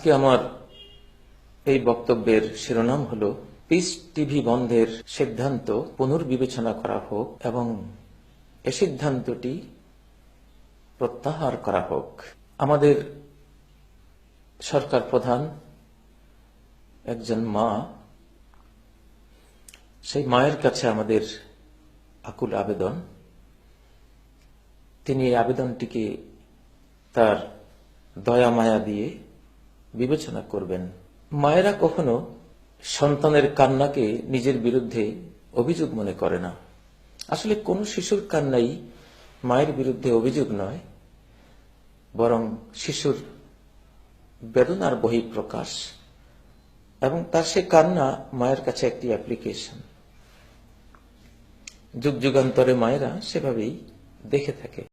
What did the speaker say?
আজকে আমার এই বক্তব্যের শিরোনাম হল, পিস টিভি বন্ধের সিদ্ধান্ত পুনর্বিবেচনা করা হোক এবং এ সিদ্ধান্তটি প্রত্যাহার করা হোক। আমাদের সরকার প্রধান একজন মা, সেই মায়ের কাছে আমাদের আকুল আবেদন। তিনি এই আবেদনটিকে তার দয়া মায়া দিয়ে বিবেচনা করবেন। মায়েরা কখনো সন্তানের কান্নাকে নিজের বিরুদ্ধে অভিযোগ মনে করে না। আসলে কোন শিশুর কান্নাই মায়ের বিরুদ্ধে অভিযোগ নয়, বরং শিশুর বেদনার বহিঃপ্রকাশ এবং তার সে কান্না মায়ের কাছে একটি অ্যাপ্লিকেশন। যুগ যুগান্তরে মায়েরা সেভাবেই দেখে থাকে।